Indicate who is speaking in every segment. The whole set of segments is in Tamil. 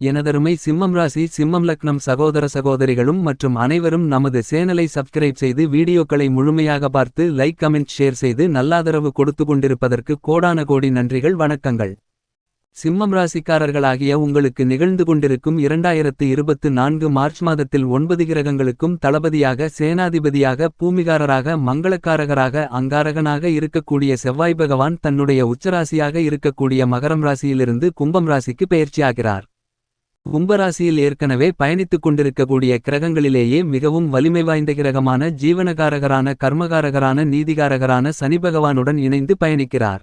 Speaker 1: எனதருமை சிம்மம் ராசி சிம்மம் லக்னம் சகோதர சகோதரிகளும் மற்றும் அனைவரும் நமது சேனலை சப்ஸ்கிரைப் செய்து வீடியோக்களை முழுமையாக பார்த்து லைக் கமெண்ட் ஷேர் செய்து நல்லாதரவு கொடுத்து கொண்டிருப்பதற்கு கோடான கோடி நன்றிகள் வணக்கங்கள். சிம்மம் ராசிக்காரர்களாகிய உங்களுக்கு நிகழ்ந்து கொண்டிருக்கும் இரண்டாயிரத்து இருபத்து நான்கு மார்ச் மாதத்தில் ஒன்பது கிரகங்களுக்கும் தளபதியாக சேனாதிபதியாக பூமிகாரராக மங்களக்காரகராக அங்காரகனாக இருக்கக்கூடிய செவ்வாய் பகவான் தன்னுடைய உச்சராசியாக இருக்கக்கூடிய மகரம் ராசியிலிருந்து கும்பம் ராசிக்கு பெயர்ச்சியாகிறார். கும்பராசியில் ஏற்கனவே பயணித்துக் கொண்டிருக்கக்கூடிய கிரகங்களிலேயே மிகவும் வலிமை வாய்ந்த கிரகமான ஜீவனகாரகரான கர்மகாரகரான நீதிகாரகரான சனி பகவானுடன் இணைந்து பயணிக்கிறார்.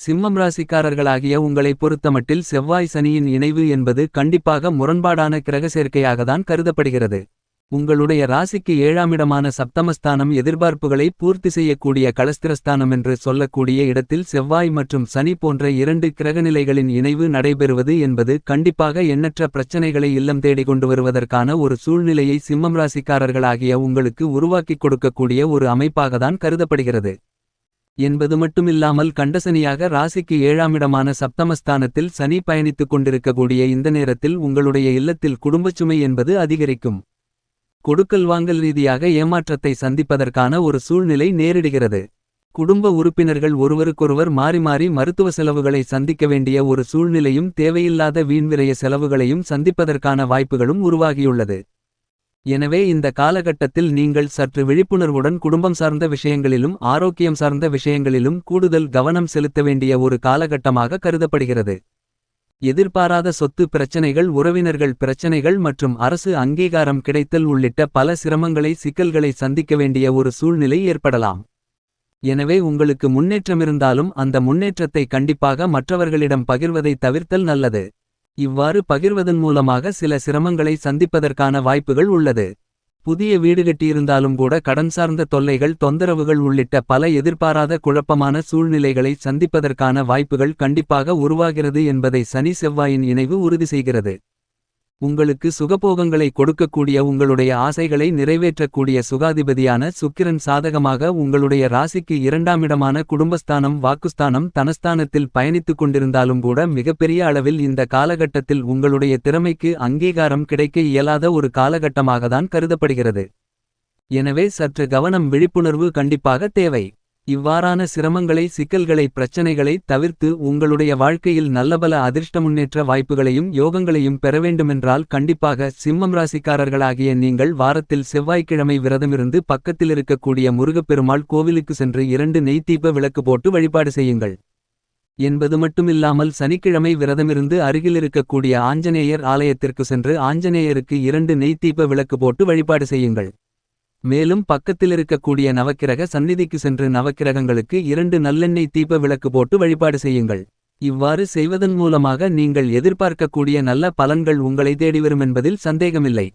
Speaker 1: சிம்மம் ராசிக்காரர்களாகிய உங்களை பொறுத்தமட்டில் செவ்வாய் சனியின் இணைவு என்பது கண்டிப்பாக முரண்பாடான கிரக சேர்க்கையாகத்தான் கருதப்படுகிறது. உங்களுடைய ராசிக்கு ஏழாமிடமான சப்தமஸ்தானம் எதிர்பார்ப்புகளை பூர்த்தி செய்யக்கூடிய கலஸ்திரஸ்தானம் என்று சொல்லக்கூடிய இடத்தில் செவ்வாய் மற்றும் சனி போன்ற இரண்டு கிரகநிலைகளின் இணைவு நடைபெறுவது என்பது கண்டிப்பாக எண்ணற்ற பிரச்சனைகளை இல்லம் தேடி கொண்டு வருவதற்கான ஒரு சூழ்நிலையை சிம்மம் ராசிக்காரர்களாகிய உங்களுக்கு உருவாக்கிக் கொடுக்கக்கூடிய ஒரு அமைப்பாகத்தான் கருதப்படுகிறது. என்பது மட்டுமில்லாமல் கண்டசனியாக ராசிக்கு ஏழாமிடமான சப்தமஸ்தானத்தில் சனி பயணித்துக் கொண்டிருக்கக்கூடிய இந்த நேரத்தில் உங்களுடைய இல்லத்தில் குடும்பச்சுமை என்பது அதிகரிக்கும். கொடுக்கல் வாங்கல் ரீதியாக ஏமாற்றத்தை சந்திப்பதற்கான ஒரு சூழ்நிலை நேரிடுகிறது. குடும்ப உறுப்பினர்கள் ஒருவருக்கொருவர் மாறி மாறி மருத்துவ செலவுகளை சந்திக்க வேண்டிய ஒரு சூழ்நிலையும் தேவையில்லாத வீண்விரைய செலவுகளையும் சந்திப்பதற்கான வாய்ப்புகளும் உருவாகியுள்ளது. எனவே இந்த காலகட்டத்தில் நீங்கள் சற்று விழிப்புணர்வுடன் குடும்பம் சார்ந்த விஷயங்களிலும் ஆரோக்கியம் சார்ந்த விஷயங்களிலும் கூடுதல் கவனம் செலுத்த வேண்டிய ஒரு காலகட்டமாக கருதப்படுகிறது. எதிர்பாராத சொத்து பிரச்சனைகள் உறவினர்கள் பிரச்சனைகள் மற்றும் அரசு அங்கீகாரம் கிடைத்தல் உள்ளிட்ட பல சிரமங்களை சிக்கல்களை சந்திக்க வேண்டிய ஒரு சூழ்நிலை ஏற்படலாம். எனவே உங்களுக்கு முன்னேற்றமிருந்தாலும் அந்த முன்னேற்றத்தை கண்டிப்பாக மற்றவர்களிடம் பகிர்வதை தவிர்த்தல் நல்லது. இவ்வாறு பகிர்வதன் மூலமாக சில சிரமங்களை சந்திப்பதற்கான வாய்ப்புகள் உள்ளது. புதிய வீடு கட்டியிருந்தாலும் கூட கடன் சார்ந்த தொல்லைகள் தொந்தரவுகள் உள்ளிட்ட பல எதிர்பாராத குழப்பமான சூழ்நிலைகளை சந்திப்பதற்கான வாய்ப்புகள் கண்டிப்பாக உருவாகிறது என்பதை சனி செவ்வாயின் இணைவு உறுதி செய்கிறது. உங்களுக்கு சுகபோகங்களை கொடுக்கக்கூடிய உங்களுடைய ஆசைகளை நிறைவேற்றக்கூடிய சுகாதிபதியான சுக்கிரன் சாதகமாக உங்களுடைய ராசிக்கு இரண்டாமிடமான குடும்பஸ்தானம் வாக்குஸ்தானம் தனஸ்தானத்தில் பயணித்துக் கொண்டிருந்தாலும் கூட மிகப்பெரிய அளவில் இந்த காலகட்டத்தில் உங்களுடைய திறமைக்கு அங்கீகாரம் கிடைக்க இயலாத ஒரு காலகட்டமாகத்தான் கருதப்படுகிறது. எனவே சற்று கவனம் விழிப்புணர்வு கண்டிப்பாக தேவை. இவ்வாறான சிரமங்களை சிக்கல்களை பிரச்சனைகளை தவிர்த்து உங்களுடைய வாழ்க்கையில் நல்லபல அதிர்ஷ்ட முன்னேற்ற வாய்ப்புகளையும் யோகங்களையும் பெற வேண்டுமென்றால் கண்டிப்பாக சிம்மம் ராசிக்காரர்களாகிய நீங்கள் வாரத்தில் செவ்வாய்க்கிழமை விரதமிருந்து பக்கத்தில் இருக்கக்கூடிய முருகப்பெருமாள் கோவிலுக்கு சென்று இரண்டு நெய்த்தீப விளக்கு போட்டு வழிபாடு செய்யுங்கள். என்பது மட்டுமில்லாமல் சனிக்கிழமை விரதமிருந்து அருகிலிருக்கக்கூடிய ஆஞ்சநேயர் ஆலயத்திற்கு சென்று ஆஞ்சநேயருக்கு இரண்டு நெய்த்தீப விளக்கு போட்டு வழிபாடு செய்யுங்கள். மேலும் பக்கத்திலிருக்கக்கூடிய நவக்கிரக சந்நிதிக்கு சென்று நவக்கிரகங்களுக்கு இரண்டு நல்லெண்ணெய் தீப விளக்கு போட்டு வழிபாடு செய்யுங்கள். இவ்வாறு செய்வதன் மூலமாக நீங்கள் எதிர்பார்க்கக்கூடிய நல்ல பலன்கள் உங்களை தேடிவரும் என்பதில் சந்தேகமில்லை.